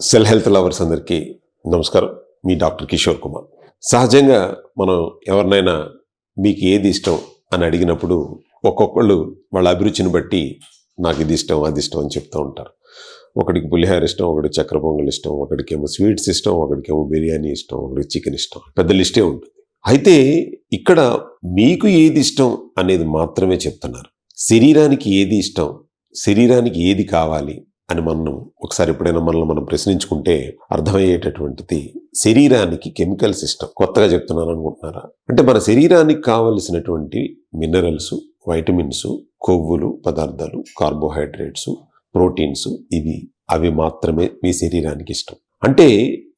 Cell health lovers అందరికీ నమస్కారం. మీ డాక్టర్ కిషోర్ కుమార్. సహజంగా మనం ఎవరినైనా మీకు ఏది ఇష్టం అని అడిగినప్పుడు ఒక్కొక్కళ్ళు వాళ్ళ అభిరుచిని బట్టి నాకు ఇది ఇష్టం అది ఇష్టం అని చెప్తూ ఉంటారు. ఒకడికి పులిహార ఇష్టం ఒకటి చక్ర పొంగల్ ఇష్టం ఒకడికేమో స్వీట్స్ ఇష్టం ఒకడికేమో బిర్యానీ ఇష్టం ఒకడికి చికెన్ ఇష్టం. పెద్ద లిస్టే ఉంటుంది. అయితే ఇక్కడ మీకు ఏది ఇష్టం అనేది మాత్రమే చెప్తున్నారు. శరీరానికి ఏది ఇష్టం శరీరానికి ఏది కావాలి అని మనం ఒకసారి ఎప్పుడైనా మనల్ని మనం ప్రశ్నించుకుంటే అర్థమయ్యేటటువంటిది శరీరానికి కెమికల్స్ ఇష్టం. కొత్తగా చెప్తున్నాను అనుకుంటున్నారా? అంటే మన శరీరానికి కావలసినటువంటి మినరల్స్ వైటమిన్స్ కొవ్వులు పదార్థాలు కార్బోహైడ్రేట్స్ ప్రోటీన్స్ ఇవి అవి మాత్రమే మీ శరీరానికి ఇష్టం. అంటే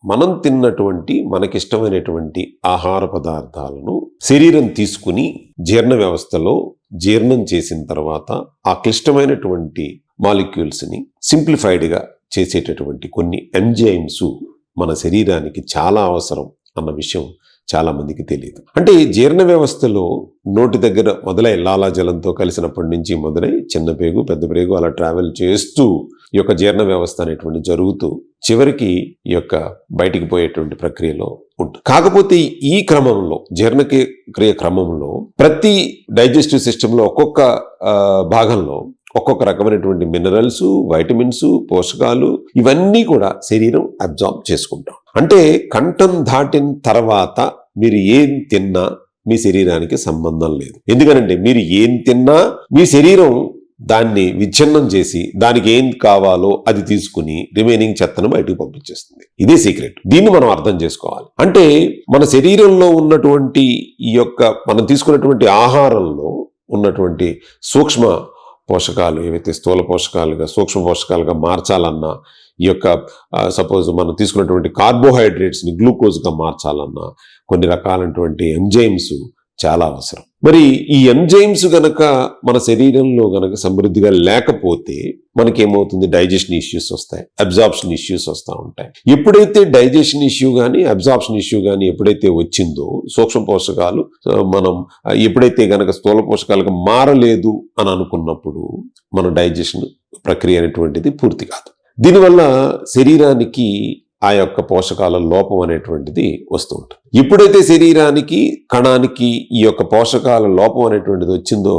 మనం తిన్నటువంటి మనకిష్టమైనటువంటి ఆహార పదార్థాలను శరీరం తీసుకుని జీర్ణ వ్యవస్థలో జీర్ణం చేసిన తర్వాత ఆ క్లిష్టమైనటువంటి మాలిక్యూల్స్ని సింప్లిఫైడ్గా చేసేటటువంటి కొన్ని ఎంజైమ్స్ మన శరీరానికి చాలా అవసరం అన్న విషయం చాలామందికి తెలియదు. అంటే జీర్ణ వ్యవస్థలో నోటి దగ్గర మొదలై లాలాజలంతో కలిసినప్పటి నుంచి మొదలై చిన్న పేగు పెద్ద పేగు అలా ట్రావెల్ చేస్తూ ఈ యొక్క జీర్ణ వ్యవస్థ అనేటువంటి జరుగుతూ చివరికి ఈ యొక్క బయటికి పోయేటువంటి ప్రక్రియలో ఉంటుంది కాకపోతే ఈ క్రమంలో జీర్ణక్రియ క్రమంలో ప్రతి డైజెస్టివ్ సిస్టంలో ఒక్కొక్క భాగంలో ఒక్కొక్క రకమైనటువంటి మినరల్స్ వైటమిన్స్ పోషకాలు ఇవన్నీ కూడా శరీరం అబ్జార్బ్ చేసుకుంటాం. అంటే కంఠం దాటిన తర్వాత మీరు ఏం తిన్నా మీ శరీరానికి సంబంధం లేదు. ఎందుకనంటే మీరు ఏం తిన్నా మీ శరీరం దాన్ని విచ్ఛిన్నం చేసి దానికి ఏం కావాలో అది తీసుకుని రిమైనింగ్ చెత్తను బయటకు పంపించేస్తుంది. ఇదే సీక్రెట్ దీన్ని మనం అర్థం చేసుకోవాలి. అంటే మన శరీరంలో ఉన్నటువంటి ఈ యొక్క మనం తీసుకున్నటువంటి ఆహారంలో ఉన్నటువంటి సూక్ష్మ పోషకాలు ఏవైతే స్థూల పోషకాలుగా సూక్ష్మ పోషకాలుగా మార్చాలన్నా ఈ యొక్క సపోజ్ మనం తీసుకున్నటువంటి కార్బోహైడ్రేట్స్ని గ్లూకోజ్గా మార్చాలన్నా కొన్ని రకాలైనటువంటి ఎంజైమ్స్ చాలా అవసరం. మరి ఈ ఎంజైమ్స్ గనక మన శరీరంలో గనక సమృద్ధిగా లేకపోతే మనకేమవుతుంది? డైజెషన్ ఇష్యూస్ వస్తాయి. అబ్జార్ప్షన్ ఇష్యూస్ వస్తూ ఉంటాయి. ఎప్పుడైతే డైజెషన్ ఇష్యూ కానీ అబ్జార్ప్షన్ ఇష్యూ కానీ ఎప్పుడైతే వచ్చిందో సూక్ష్మ పోషకాలు మనం ఎప్పుడైతే గనక స్థూల పోషకాలుగా మారలేదు అని అనుకున్నప్పుడు మన డైజెషన్ ప్రక్రియ అనేటువంటిది పూర్తి కాదు. దీనివల్ల శరీరానికి ఆ యొక్క పోషకాల లోపం అనేటువంటిది వస్తూ ఉంటుంది. ఎప్పుడైతే శరీరానికి కణానికి ఈ యొక్క పోషకాల లోపం అనేటువంటిది వచ్చిందో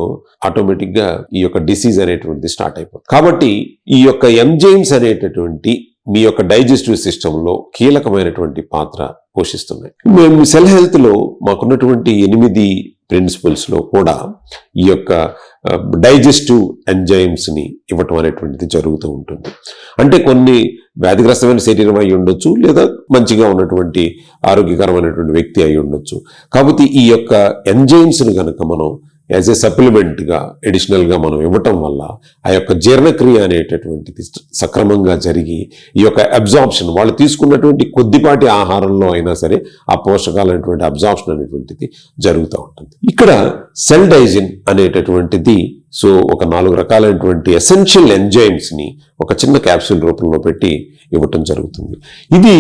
ఆటోమేటిక్గా ఈ యొక్క డిసీజ్ అనేటువంటిది స్టార్ట్ అయిపోతుంది. కాబట్టి ఈ యొక్క ఎంజైమ్స్ అనేటటువంటి మీ యొక్క డైజెస్టివ్ సిస్టంలో కీలకమైనటువంటి పాత్ర పోషిస్తున్నాయి. మేము సెల్ హెల్త్లో మాకున్నటువంటి ఎనిమిది ప్రిన్సిపల్స్లో కూడా ఈ యొక్క డైజెస్టివ్ ఎంజైమ్స్ని ఇవ్వటం అనేటువంటిది జరుగుతూ ఉంటుంది. అంటే కొన్ని వ్యాధిగ్రస్తమైన శరీరం అయి ఉండొచ్చు లేదా మంచిగా ఉన్నటువంటి ఆరోగ్యకరమైనటువంటి వ్యక్తి అయి ఉండొచ్చు. కాబట్టి ఈ యొక్క ఎంజైమ్స్ని కనుక మనం యాజ్ ఏ సప్లిమెంట్గా అడిషనల్గా మనం ఇవ్వటం వల్ల ఆ యొక్క జీర్ణక్రియ అనేటటువంటిది సక్రమంగా జరిగి ఈ యొక్క అబ్జార్ప్షన్ వాళ్ళు తీసుకున్నటువంటి కొద్దిపాటి ఆహారంలో అయినా సరే ఆ పోషకాలైనటువంటి అబ్జార్ప్షన్ అనేటువంటిది జరుగుతూ ఉంటుంది. ఇక్కడ సెల్ డైజిన్ అనేటటువంటిది సో ఒక నాలుగు రకాలైనటువంటి ఎసెన్షియల్ ఎంజైమ్స్ని ఒక చిన్న క్యాప్సూల్ రూపంలో పెట్టి ఇవ్వటం జరుగుతుంది. ఇది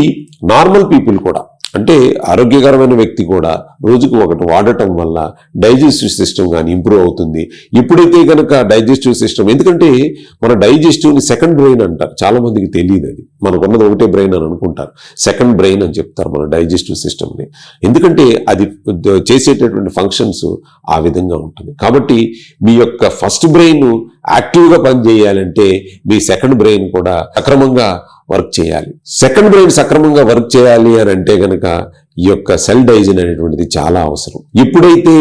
నార్మల్ పీపుల్ కూడా అంటే ఆరోగ్యకరమైన వ్యక్తి కూడా రోజుకు ఒకటి వాడటం వల్ల డైజెస్టివ్ సిస్టమ్ కానీ ఇంప్రూవ్ అవుతుంది. ఇప్పుడైతే కనుక డైజెస్టివ్ సిస్టమ్ ఎందుకంటే మన డైజెస్టివ్ని సెకండ్ బ్రెయిన్ అంటారు. చాలామందికి తెలియదు అది. మనకున్నది ఒకటే బ్రెయిన్ అని అనుకుంటారు. సెకండ్ బ్రెయిన్ అని చెప్తారు మన డైజెస్టివ్ సిస్టమ్ని ఎందుకంటే అది చేసేటటువంటి ఫంక్షన్స్ ఆ విధంగా ఉంటుంది. కాబట్టి మీ యొక్క ఫస్ట్ బ్రెయిన్ యాక్టివ్గా పనిచేయాలంటే మీ సెకండ్ బ్రెయిన్ కూడా సక్రమంగా వర్క్ చేయాలి. సెకండ్ బ్రెయిన్ సక్రమంగా వర్క్ చేయాలి అని అంటే కనుక ఈ యొక్క సెల్ డైజిన్ అనేటువంటిది చాలా అవసరం. ఎప్పుడైతే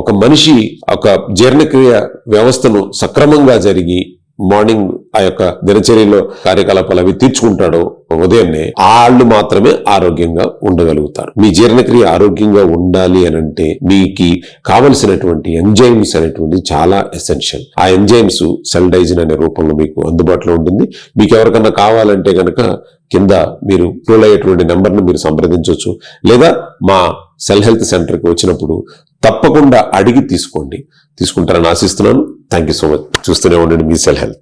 ఒక మనిషి ఒక జీర్ణక్రియ వ్యవస్థను సక్రమంగా జరిగి మార్నింగ్ ఆ యొక్క దినచర్యలో కార్యకలాపాలు అవి తీర్చుకుంటాడో ఉదయాన్నే వాళ్ళు మాత్రమే ఆరోగ్యంగా ఉండగలుగుతారు. మీ జీర్ణక్రియ ఆరోగ్యంగా ఉండాలి అని అంటే మీకు కావలసినటువంటి ఎంజైమ్స్ అనేటువంటి చాలా ఎసెన్షియల్ ఆ ఎంజైమ్స్ సెల్ డైజిన్ అనే రూపంలో మీకు అందుబాటులో ఉంటుంది. మీకు ఎవరికన్నా కావాలంటే కనుక కింద మీరు స్క్రోల్ అయ్యేటువంటి నెంబర్ను మీరు సంప్రదించవచ్చు. లేదా మా సెల్ హెల్త్ సెంటర్కి వచ్చినప్పుడు తప్పకుండా అడిగి తీసుకోండి. తీసుకుంటారని ఆశిస్తున్నాను. Thank you so much. చూస్తూనే ఉండండి మీ సెల్ హెల్త్.